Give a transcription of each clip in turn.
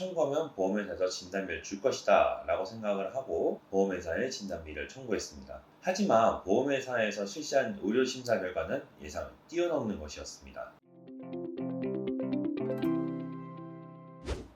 청구하면 보험회사에서 진단비를 줄 것이다 라고 생각을 하고 보험회사에 진단비를 청구했습니다. 하지만 보험회사에서 실시한 의료심사 결과는 예상을 뛰어넘는 것이었습니다.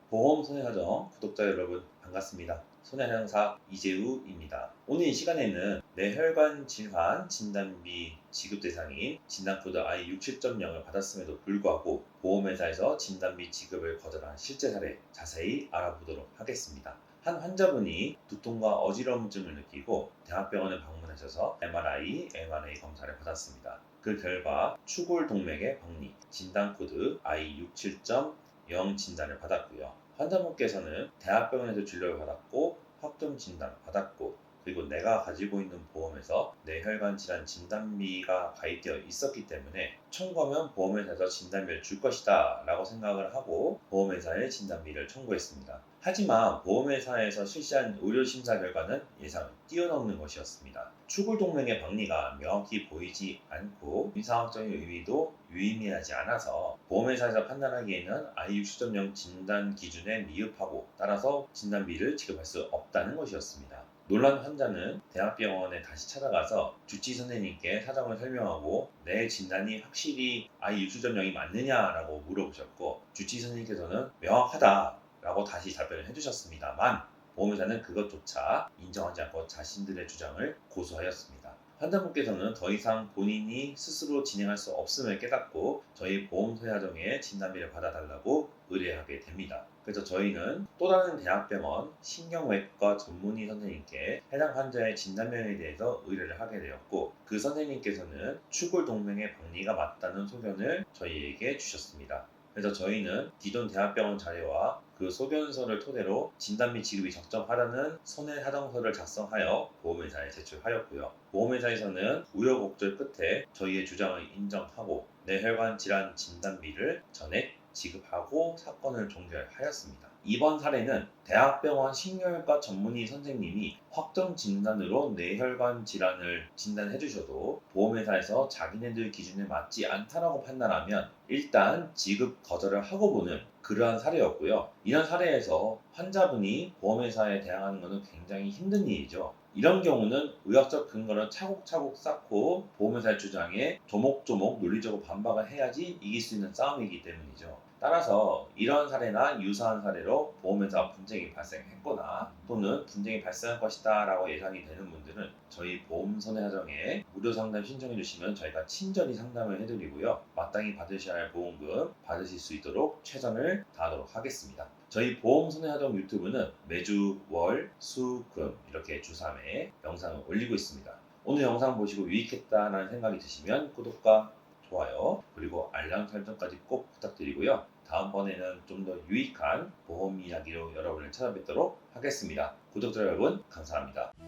보험 손해사정 구독자 여러분 반갑습니다. 손해상사 이재우입니다. 오늘 이 시간에는 뇌혈관 질환 진단비 지급 대상인 진단코드 I67.0을 받았음에도 불구하고 보험회사에서 진단비 지급을 거절한 실제 사례 자세히 알아보도록 하겠습니다. 한 환자분이 두통과 어지러움증을 느끼고 대학병원에 방문하셔서 MRI, MRA 검사를 받았습니다. 그 결과 추골 동맥의 박리, 진단코드 I67.0 진단을 받았고요. 환자분께서는 대학병원에서 진료를 받았고 확정 진단을 받았고 그리고 내가 가지고 있는 보험에서 뇌혈관 질환 진단비가 가입되어 있었기 때문에 청구하면 보험회사에서 진단비를 줄 것이다 라고 생각을 하고 보험회사에 진단비를 청구했습니다. 하지만 보험회사에서 실시한 의료심사 결과는 예상을 뛰어넘는 것이었습니다. 추골동맥의 박리가 명확히 보이지 않고 의사학적인 의미도 유의미하지 않아서 보험회사에서 판단하기에는 I60.0 진단 기준에 미흡하고 따라서 진단비를 지급할 수 없다는 것이었습니다. 놀란 환 자는 대학병원에 다시 찾아가서 주치 선생님께 사정을 설명하고 내 진단이 확실히 I60.0이 맞느냐라고 물어보셨고 주치 선생님께서는 명확하다라고 다시 답변을 해주셨습니다만 보험회사는 그것조차 인정하지 않고 자신들의 주장을 고수하였습니다. 환자분께서는 더 이상 본인이 스스로 진행할 수 없음을 깨닫고 저희 보험소야정에 진단비를 받아달라고 의뢰하게 됩니다. 그래서 저희는 또 다른 대학병원 신경외과 전문의 선생님께 해당 환자의 진단명에 대해서 의뢰를 하게 되었고 그 선생님께서는 추골 동맥의 박리가 맞다는 소견을 저희에게 주셨습니다. 그래서 저희는 기존 대학병원 자료와 그 소견서를 토대로 진단비 지급이 적정하다는 손해사정서를 작성하여 보험회사에 제출하였고요. 보험회사에서는 우여곡절 끝에 저희의 주장을 인정하고 뇌혈관 질환 진단비를 전액 지급하고 사건을 종결하였습니다. 이번 사례는 대학병원 신경외과 전문의 선생님이 확정 진단으로 뇌혈관 질환을 진단해 주셔도 보험회사에서 자기네들 기준에 맞지 않다라고 판단하면 일단 지급 거절을 하고 보는 그러한 사례였고요. 이런 사례에서 환자분이 보험회사에 대항하는 것은 굉장히 힘든 일이죠. 이런 경우는 의학적 근거를 차곡차곡 쌓고 보험회사의 주장에 조목조목 논리적으로 반박을 해야지 이길 수 있는 싸움이기 때문이죠. 따라서 이런 사례나 유사한 사례로 보험회사 분쟁이 발생했거나 또는 분쟁이 발생할 것이다 라고 예상이 되는 분들은 저희 보험손해사정에 무료 상담 신청해 주시면 저희가 친절히 상담을 해드리고요. 마땅히 받으셔야 할 보험금 받으실 수 있도록 최선을 다하도록 하겠습니다. 저희 보험손해사정 유튜브는 매주 월, 수, 금 이렇게 주 3회 영상을 올리고 있습니다. 오늘 영상 보시고 유익했다는 생각이 드시면 구독과 좋아요 그리고 알람 설정까지 꼭 부탁드리고요. 다음번에는 좀 더 유익한 보험 이야기로 여러분을 찾아뵙도록 하겠습니다. 구독자 여러분 감사합니다.